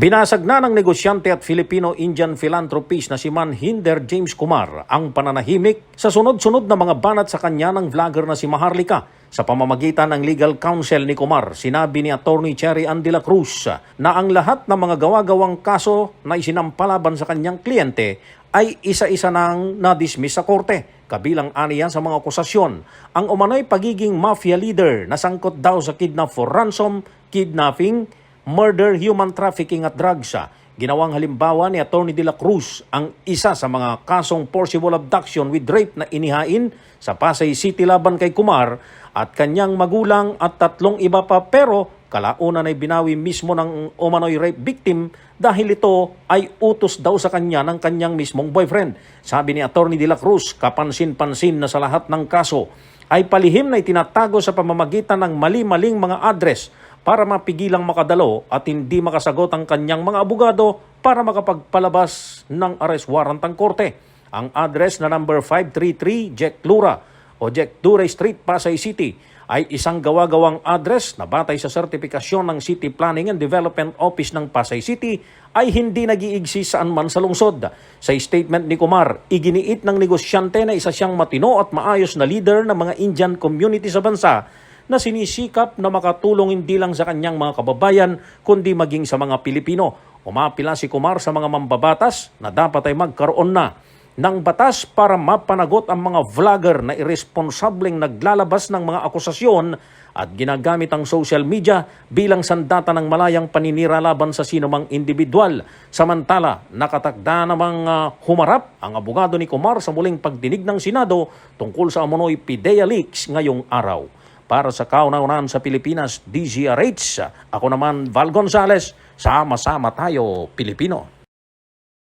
Binasag na ng negosyante at Filipino-Indian philanthropist na si Manhinder James Kumar ang pananahimik sa sunod-sunod na mga banat sa kanya ng vlogger na si Maharlika. Sa pamamagitan ng legal counsel ni Kumar, sinabi ni Attorney Cherry Ann de la Cruz na ang lahat ng mga gawa-gawang kaso na isinampalaban sa kanyang kliyente ay isa-isa nang na-dismiss sa korte. Kabilang aniya sa mga akusasyon, ang umano'y pagiging mafia leader na sangkot daw sa kidnap for ransom, kidnapping, murder, human trafficking at drugs. Ginawang halimbawa ni Atty. De La Cruz ang isa sa mga kasong forcible abduction with rape na inihain sa Pasay City laban kay Kumar at kanyang magulang at tatlong iba pa pero kalaunan ay binawi mismo ng umano'y rape victim dahil ito ay utos daw sa kanya ng kanyang mismong boyfriend. Sabi ni Atty. De La Cruz, kapansin-pansin na sa lahat ng kaso ay palihim na itinatago sa pamamagitan ng mali-maling mga address para mapigilang makadalo at hindi makasagot ang kanyang mga abogado para makapagpalabas ng arrest warrant ang korte. Ang address na number 533 Jack Lura o Jack Dure Street, Pasay City ay isang gawa-gawang address na batay sa sertifikasyon ng City Planning and Development Office ng Pasay City ay hindi nag-iigsi saan man sa lungsod. Sa statement ni Kumar, iginiit ng negosyante na isa siyang matino at maayos na leader ng mga Indian community sa bansa na sinisikap na makatulong hindi lang sa kanyang mga kababayan kundi maging sa mga Pilipino. Umapila si Kumar sa mga mambabatas na dapat ay magkaroon na ng batas para mapanagot ang mga vlogger na irresponsableng naglalabas ng mga akusasyon at ginagamit ang social media bilang sandata ng malayang paninira laban sa sinumang individual. Samantala, nakatakda namang ah, humarap ang abogado ni Kumar sa muling pagdinig ng Senado tungkol sa Amonoy Pidea Leaks ngayong araw. Para sa kauna-unahan sa Pilipinas, DZRH, ako naman Val Gonzales, sama-sama tayo Pilipino.